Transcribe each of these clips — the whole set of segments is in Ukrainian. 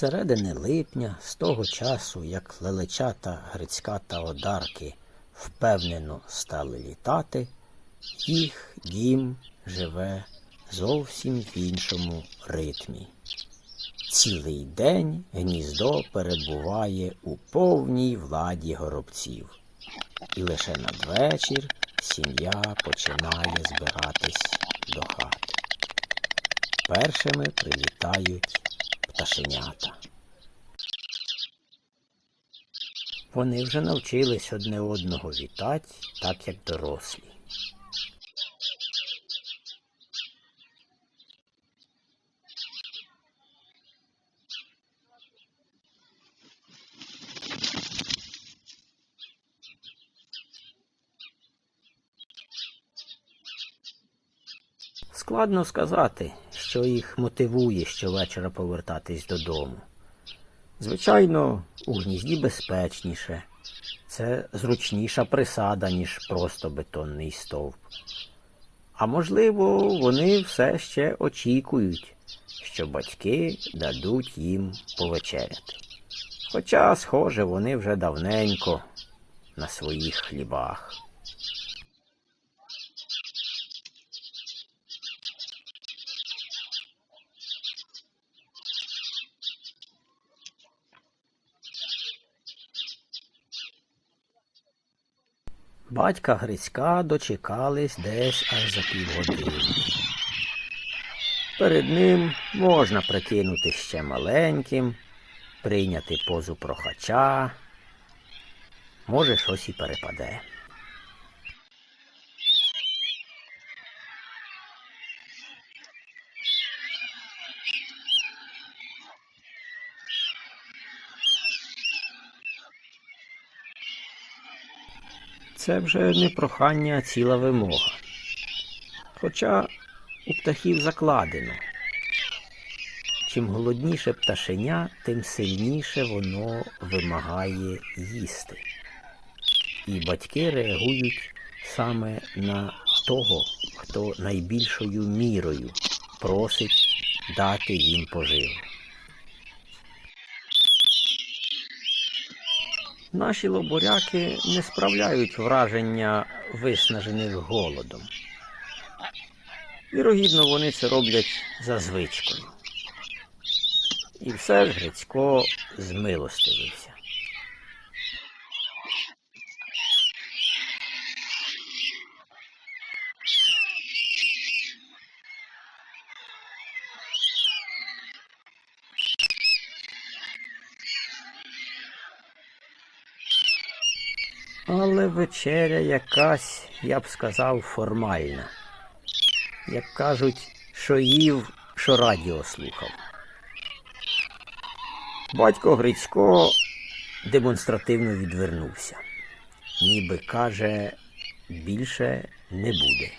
середини липня, з того часу, як лелечата Грицька та Одарки впевнено стали літати, їх дім живе зовсім в іншому ритмі. Цілий день гніздо перебуває у повній владі горобців, і лише надвечір сім'я починає збиратись до хати. Першими прилітають пташенята. Вони вже навчились одне одного вітати, так як дорослі. Складно сказати, що їх мотивує щовечора повертатись додому. Звичайно, у гнізді безпечніше. Це зручніша присада, ніж просто бетонний стовп. А можливо, вони все ще очікують, що батьки дадуть їм повечеряти. Хоча, схоже, вони вже давненько на своїх хлібах. Батька Грицька дочекались десь аж за півгодини. Перед ним можна прикинути ще маленьким, прийняти позу прохача, може щось і перепаде. Це вже не прохання, а ціла вимога. Хоча у птахів закладено. Чим голодніше пташеня, тим сильніше воно вимагає їсти. І батьки реагують саме на того, хто найбільшою мірою просить дати їм поживу. Наші лобуряки не справляють враження виснажених голодом. Вірогідно, вони це роблять за звичкою. І все ж Грицько змилостивився. Але вечеря якась, я б сказав, формальна. Як кажуть, що їв, що радіо слухав. Батько Грицько демонстративно відвернувся. Ніби каже, більше не буде.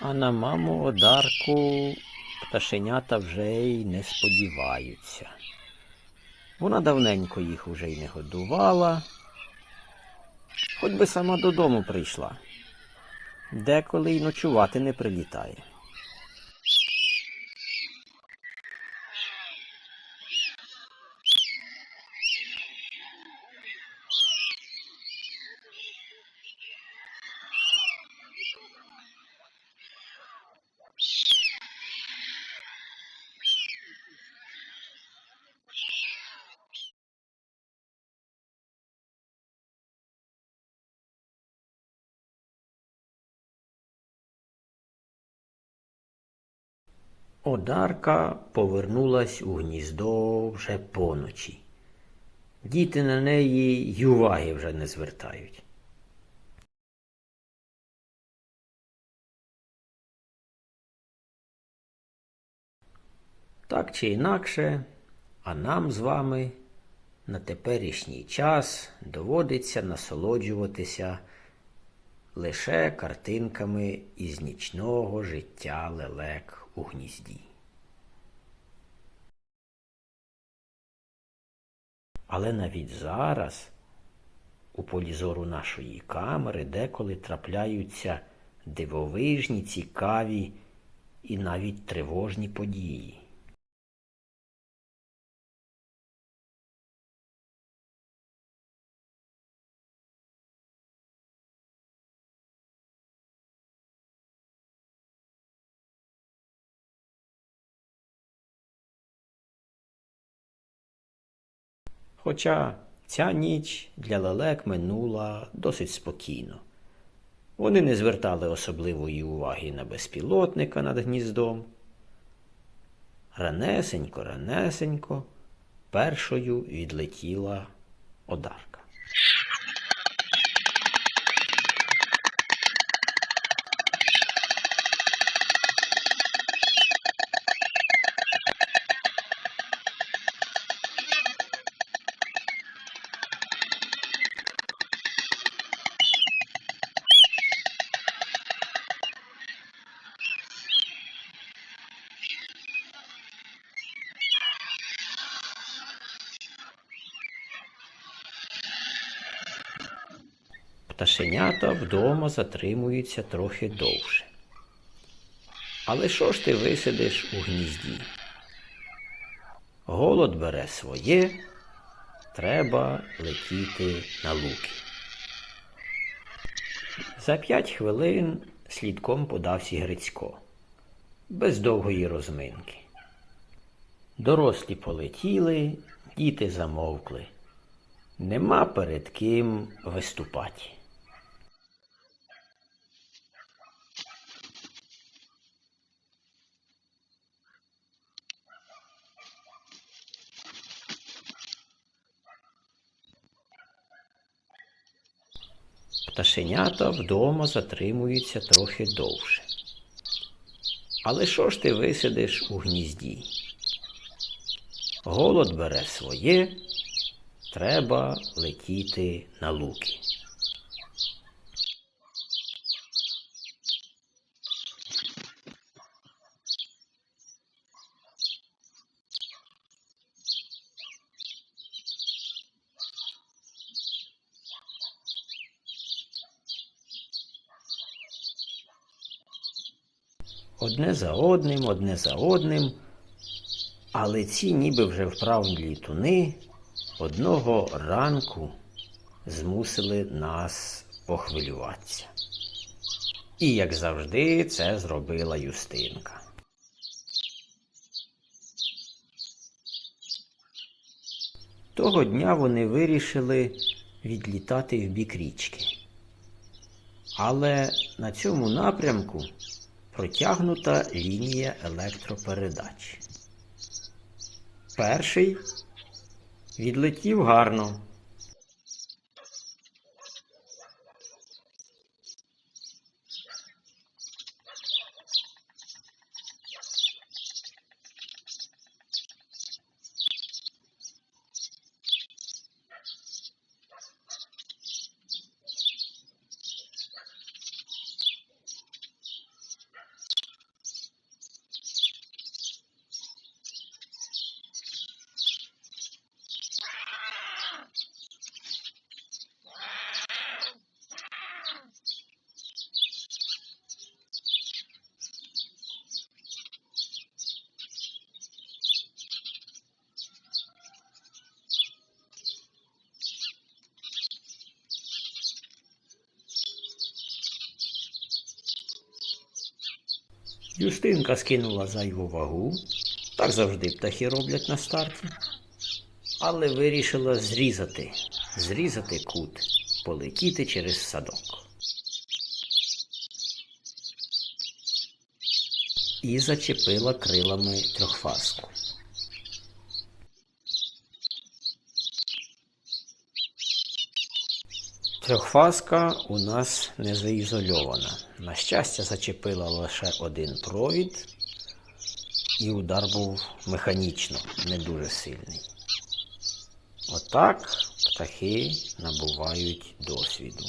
А на маму Одарку пташенята вже й не сподіваються. Вона давненько їх уже й не годувала, хоч би сама додому прийшла. Деколи й ночувати не прилітає. Одарка повернулась у гніздо вже поночі. Діти на неї й уваги вже не звертають. Так чи інакше, а нам з вами на теперішній час доводиться насолоджуватися лише картинками із нічного життя лелек у гнізді. Але навіть зараз у полі зору нашої камери деколи трапляються дивовижні, цікаві і навіть тривожні події. Хоча ця ніч для лелек минула досить спокійно. Вони не звертали особливої уваги на безпілотника над гніздом. Ранесенько, ранесенько, першою відлетіла одарка. Пташенята вдома затримуються трохи довше. Але що ж ти висидиш у гнізді? Голод бере своє, треба летіти на луки. За п'ять хвилин слідком подався Грицько, без довгої розминки. Дорослі полетіли, діти замовкли. Нема перед ким виступати. Пташенята вдома затримуються трохи довше. Але що ж ти висидиш у гнізді? Голод бере своє, треба летіти на луки. Одне за одним, одне за одним, але ці ніби вже вправні літуни одного ранку змусили нас похвилюватися. І, як завжди, це зробила Юстинка. Того дня вони вирішили відлітати в бік річки. Але на цьому напрямку протягнута лінія електропередач. Перший відлетів гарно. Юстинка скинула зайву вагу, так завжди птахи роблять на старті, але вирішила зрізати, зрізати кут, полетіти через садок. І зачепила крилами трьохфаску. Трьохфаска у нас не заізольована. На щастя, зачепила лише один провід, і удар був механічно, не дуже сильний. Отак птахи набувають досвіду.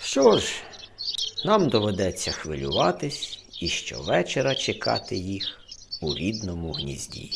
Що ж, нам доведеться хвилюватись і щовечора чекати їх у рідному гнізді.